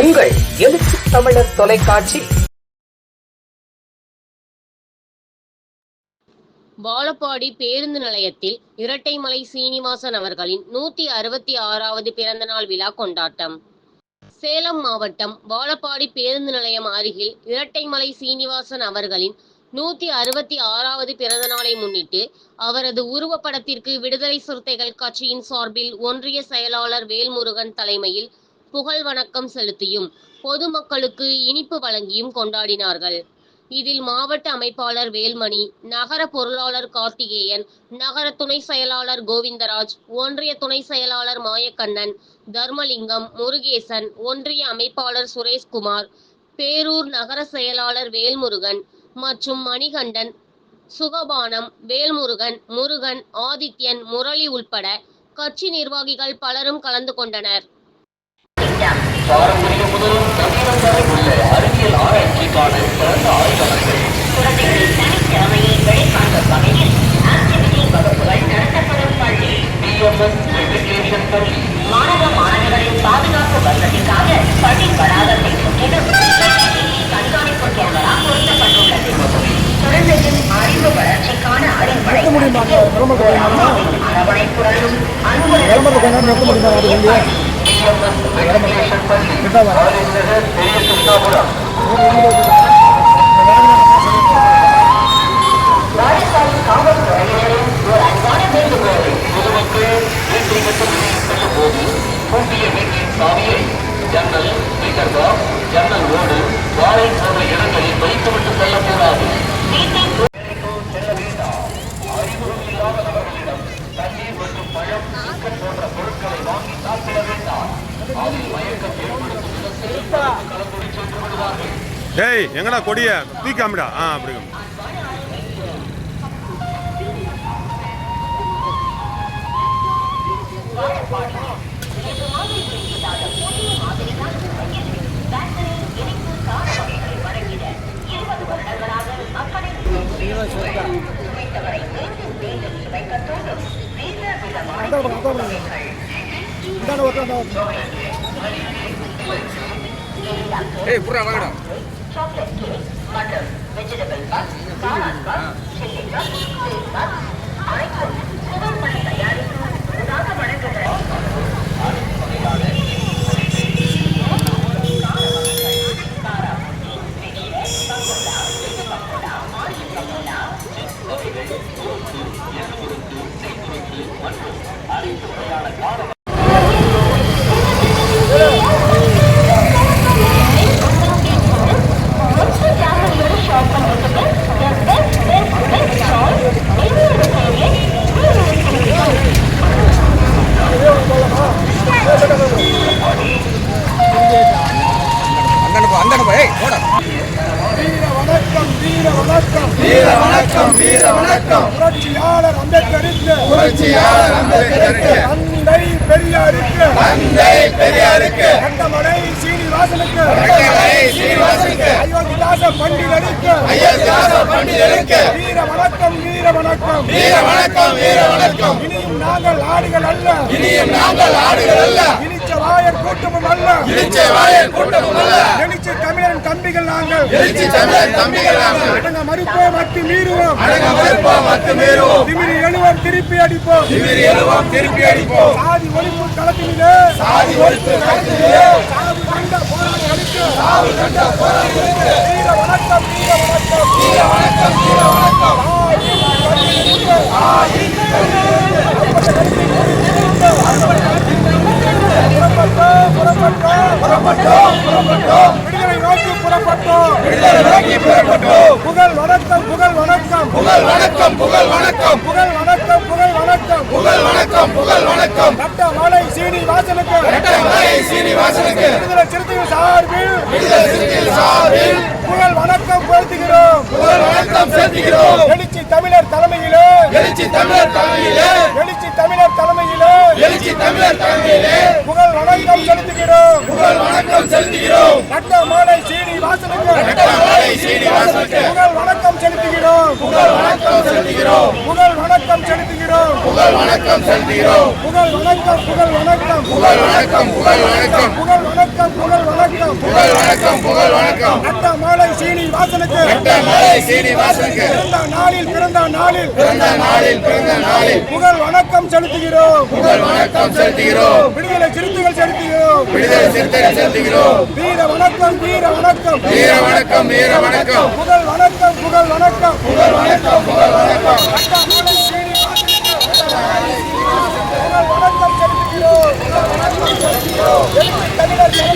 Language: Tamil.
உங்கள் எழுச்சி தமிழர் தொலைக்காட்சி. வாழப்பாடி பேருந்து நிலையத்தில் இரட்டைமலை சீனிவாசன் அவர்களின் நூத்தி அறுபத்தி ஆறாவது பிறந்த நாள் விழா கொண்டாட்டம். சேலம் மாவட்டம் வாழப்பாடி பேருந்து நிலையம் அருகில் இரட்டைமலை சீனிவாசன் அவர்களின் நூத்தி அறுபத்தி ஆறாவது பிறந்த நாளை முன்னிட்டு அவரது உருவப்படத்திற்கு விடுதலை சிறுத்தைகள் கட்சியின் சார்பில் ஒன்றிய செயலாளர் வேல்முருகன் தலைமையில் புகழ் வணக்கம் செலுத்தியும் பொதுமக்களுக்கு இனிப்பு வழங்கியும் கொண்டாடினார்கள். இதில் மாவட்ட அமைப்பாளர் வேல்மணி நகர பொருளாளர் கார்த்திகேயன் நகர துணை செயலாளர் கோவிந்தராஜ் ஒன்றிய துணை செயலாளர் மாயக்கண்ணன் தர்மலிங்கம் முருகேசன் ஒன்றிய அமைப்பாளர் சுரேஷ்குமார் பேரூர் நகர செயலாளர் வேல்முருகன் மற்றும் மணிகண்டன் சுகபானம் வேல்முருகன் முருகன் ஆதித்யன் முரளி உள்பட கட்சி நிர்வாகிகள் பலரும் கலந்து கொண்டனர். பாரம்பரிய முதல் நவீனம் வரை உள்ள அறிவியல் ஆராய்ச்சிக்கான சிறந்த ஆய்வகங்கள். குழந்தைகளின் தனித்திறமையை வெளிக்காட்டும் வகையில் ஆக்டிவிட்டி வகுப்புகள் நடத்தப்படும் பள்ளி. பிஎம்எஸ் மெட்ரிகுலேஷன் பள்ளி. மாணவ மாணவிகளின் பாதுகாப்பு வசதிக்காக பள்ளி வளாகத்தை கண்காணிப்பு கேமரா பொருத்தப்பட்டுள்ளது. குழந்தையின் அறிவு வளர்ச்சிக்கான அடிப்படை அரவணைப்புடனும் அன்புடனும் பிஎம்எஸ் மெட்ரிகுலேஷன் பெரிய கிருஷ்ணாபுரம் வாழைக்காடு காவல்துறையினரின் ஒரு அன்பான வேண்டுகோள் பொதுமக்கள் செல்லும் போது பூட்டிய வீட்டின் சாவியை ஜன்னல் பாக்ஸ் ஜன்னல் ஓடு வாழை டேய் எங்கடா கொடிய? தூக்காமடா ஆ அப்படி chocolate cake mutton vegetable puff காளான் puff chilli puff sweet puff அனைத்தும் சுகர்மணி தயாரிக்கும் உதாக வழங்குகிறது அனைத்து வகையான காரணம் வீர வணக்கம் வீர வணக்கம் வீர வணக்கம் வீர வணக்கம் புரட்சியாளர் அம்பேத்கருக்கு புரட்சியாளர் அம்பேத்கருக்கு தந்தை பெரியாருக்கு தந்தை பெரியாருக்கு கண்டமலை சீனிவாசனுக்கு கண்டமலை சீனிவாசனுக்கு அயோத்திதாச பண்டிதருக்கு அயோத்திதாச பண்டிதருக்கு வீர வணக்கம் வீர வணக்கம் வீர வணக்கம் வீர வணக்கம் இனியும் நாங்கள் ஆடுகள் அல்ல இனியும் நாங்கள் ஆடுகள் அல்ல. இனிச்ச வாயர் கூட்டமும் அல்ல. இனிச்ச வாயர் கூட்டமும் அல்ல. எழுச்சி தமிழன் தம்பிகள் நாங்கள். எழுச்சி தமிழன் தம்பிகள் நாங்கள். அடங்க மறுப்போம் மட்டு மீறுவோம். அடங்க மறுப்போம் மட்டு மீறுவோம். திமிரி எழுவோம் திருப்பி அடிப்போம். திமிரி எழுவோம் திருப்பி அடிப்போம். சாதி ஒழிப்பு களத்திலே சாதி ஒழிப்பு களத்திலே சாதி கண்ட போராளிகளுக்கு. சாதி கண்ட போராளிகளுக்கு வீர வணக்கம் வீர வணக்கம் வீர வணக்கம் வீர வணக்கம் புறப்பட்டோம் புறப்பட்டோம் புறப்பட்டோம் புறப்பட்டோம் விடுதலை நோக்கி புறப்பட்டோம் விடுதலை நோக்கி புறப்பட்டோம் புகழ் வணக்கம் புகழ் வணக்கம் புகழ் வணக்கம் புகழ் வணக்கம் புகழ் வணக்கம் புகழ் வணக்கம் புகழ் வணக்கம் புகழ் வணக்கம் ரத்த மலை சீனிவாசனுக்கு ரத்த மலை சீனிவாசனுக்கு விடுதலை சிறுத்தைகள் சார்பில் விடுதலை சிறுத்தைகள் சார்பில் புகழ் வணக்கம் செலுத்துகிறோம் புகழ் வணக்கம் செலுத்துகிறோம் எழுச்சி தமிழர் தலைமையிலே எழுச்சி தமிழர் தலைமையிலே எழுச்சி எழுச்சி தமிழர் தலைமையிலே புகழ் வணக்கம் செலுத்துகிறோம். புகழ் வணக்கம் செலுத்துகிறோம். ரத்த மாலை சீனிவாசனுக்கு ரத்த மாலை சீனிவாசனுக்கு புகழ் வணக்கம் செலுத்துகிறோம். புகழ் வணக்கம் செலுத்துகிறோம். புகழ் வணக்கம் செலுத்துகிறோம். புகழ் புகழ் வணக்கம் செலுத்துகிறோம் புகழ் வணக்கம் புகழ் வணக்கம். புகழ் வணக்கம் புகழ் வணக்கம். புகழ் வணக்கம் புகழ் வணக்கம். புகழ் வணக்கம் புகழ் வணக்கம். மாலை சீனிவாசனுக்கு. நட்ட மாலை சீனிவாசனுக்கு. பிறந்த நாளில் பிறந்த நாளில். பிறந்த நாளில் பிறந்த நாளில். புகழ் வணக்கம் செலுத்துகிறோம். புகழ் வணக்கம் செலுத்துகிறோம். விடுதலை சிறுத்தைகள் செலுத்துகிறோம். விடுதலை சிறுத்தைகள் செலுத்துகிறோம். வீர வணக்கம் வீர வணக்கம். வீர வணக்கம் வீர வணக்கம். புகழ் வணக்கம் புகழ் வணக்கம். புகழ் வணக்கம் புகழ் வணக்கம். que